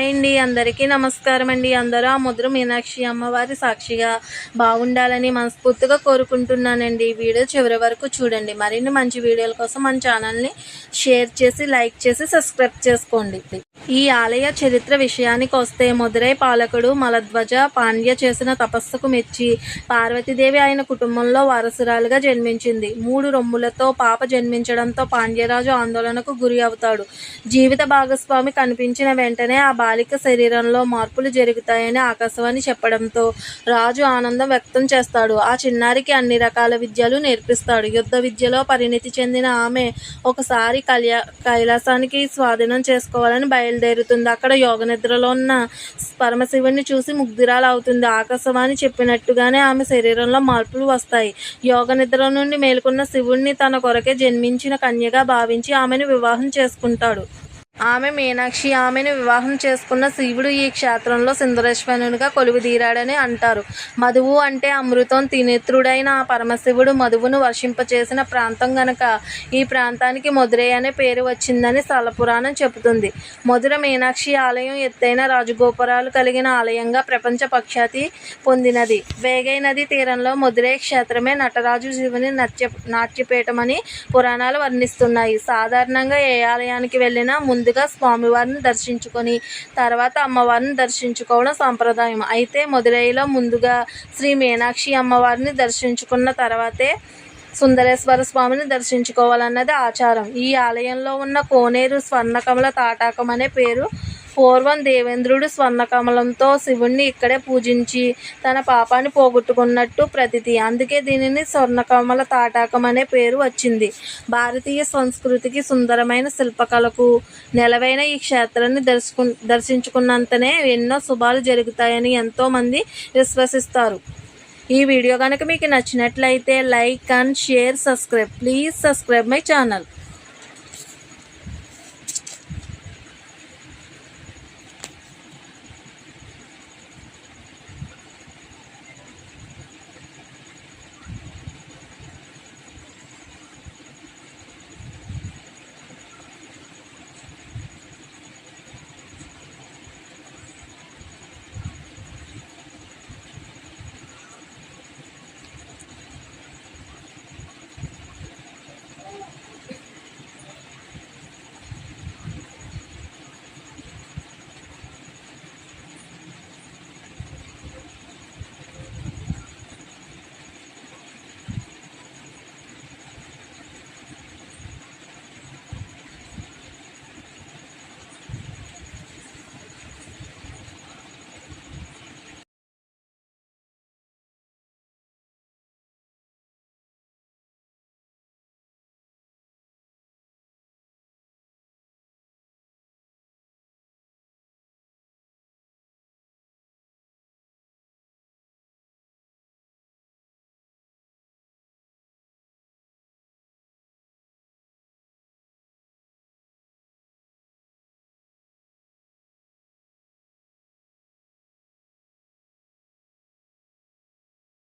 Hi అండి అందరికీ నమస్కారం అండి. అందరూ ఆ ముద్ర మీనాక్షి అమ్మవారి సాక్షిగా బాగుండాలని మనస్ఫూర్తిగా కోరుకుంటున్నానండి. ఈ వీడియో చివరి వరకు చూడండి. మరిన్ని మంచి వీడియోల కోసం మన ఛానల్ని షేర్ చేసి లైక్ చేసి సబ్స్క్రైబ్ చేసుకోండి ఈ ఆలయ చరిత్ర విషయానికి వస్తే మదురై పాలకుడు మలధ్వజ పాండ్య చేసిన తపస్సుకు మెచ్చి పార్వతీదేవి ఆయన కుటుంబంలో వారసురాలుగా జన్మించింది. మూడు రొమ్ములతో పాప జన్మించడంతో పాండ్యరాజు ఆందోళనకు గురి అవుతాడు. జీవిత భాగస్వామి కనిపించిన వెంటనే ఆ బాలిక శరీరంలో మార్పులు జరుగుతాయని ఆకాశవాణి చెప్పడంతో రాజు ఆనందం వ్యక్తం చేస్తాడు. ఆ చిన్నారికి అన్ని రకాల విద్యలు నేర్పిస్తాడు. యుద్ధ విద్యలో పరిణితి చెందిన ఆమె ఒకసారి కళ్యా కైలాసానికి స్వాధీనం చేసుకోవాలని బయలుదేరుతుంది. అక్కడ యోగ నిద్రలో ఉన్న పరమశివుణ్ణి చూసి ముగ్ధురాలవుతుంది. ఆకాశవాణి చెప్పినట్టుగానే ఆమె శరీరంలో మార్పులు వస్తాయి. యోగ నిద్ర నుండి మేలుకున్న శివుణ్ణి తన కొరకే జన్మించిన కన్యగా భావించి ఆమెను వివాహం చేసుకుంటాడు. ఆమె మీనాక్షి ఆమెను వివాహం చేసుకున్న శివుడు ఈ క్షేత్రంలో సుందరేశ్వరునిగా కొలువుదీరాడని అంటారు. మధువు అంటే అమృతం తినేత్రుడైన ఆ పరమశివుడు మధువును వర్షింపచేసిన ప్రాంతం గనక ఈ ప్రాంతానికి మధురై అనే పేరు వచ్చిందని స్థలపురాణం చెబుతుంది. మధుర మీనాక్షి ఆలయం ఎత్తైన రాజగోపురాలు కలిగిన ఆలయంగా ప్రపంచ ప్రఖ్యాతి పొందినది. వేగై నది తీరంలో మధురై క్షేత్రమే నటరాజు శివుని నాట్య నాట్యపీఠమని పురాణాలు వర్ణిస్తున్నాయి. సాధారణంగా ఏ ఆలయానికి వెళ్ళినా ముందుగా స్వామివారిని దర్శించుకొని తర్వాత అమ్మవారిని దర్శించుకోవడం సాంప్రదాయం. అయితే మదురైలో ముందుగా శ్రీ మీనాక్షి అమ్మవారిని దర్శించుకున్న తర్వాతే సుందరేశ్వర స్వామిని దర్శించుకోవాలన్నది ఆచారం. ఈ ఆలయంలో ఉన్న కోనేరు స్వర్ణకమల తాటాకం అనే పేరు పూర్వం దేవేంద్రుడు స్వర్ణకమలంతో శివుణ్ణి ఇక్కడే పూజించి తన పాపాన్ని పోగొట్టుకున్నట్టు ప్రతిది అందుకే దీనిని స్వర్ణకమల తాటాకం అనే పేరు వచ్చింది. భారతీయ సంస్కృతికి సుందరమైన శిల్పకళకు నెలవైన ఈ క్షేత్రాన్ని దర్శకు దర్శించుకున్నంతనే ఎన్నో శుభాలు జరుగుతాయని ఎంతోమంది విశ్వసిస్తారు. ఈ వీడియో కనుక మీకు నచ్చినట్లయితే like and share subscribe. Please subscribe my channel.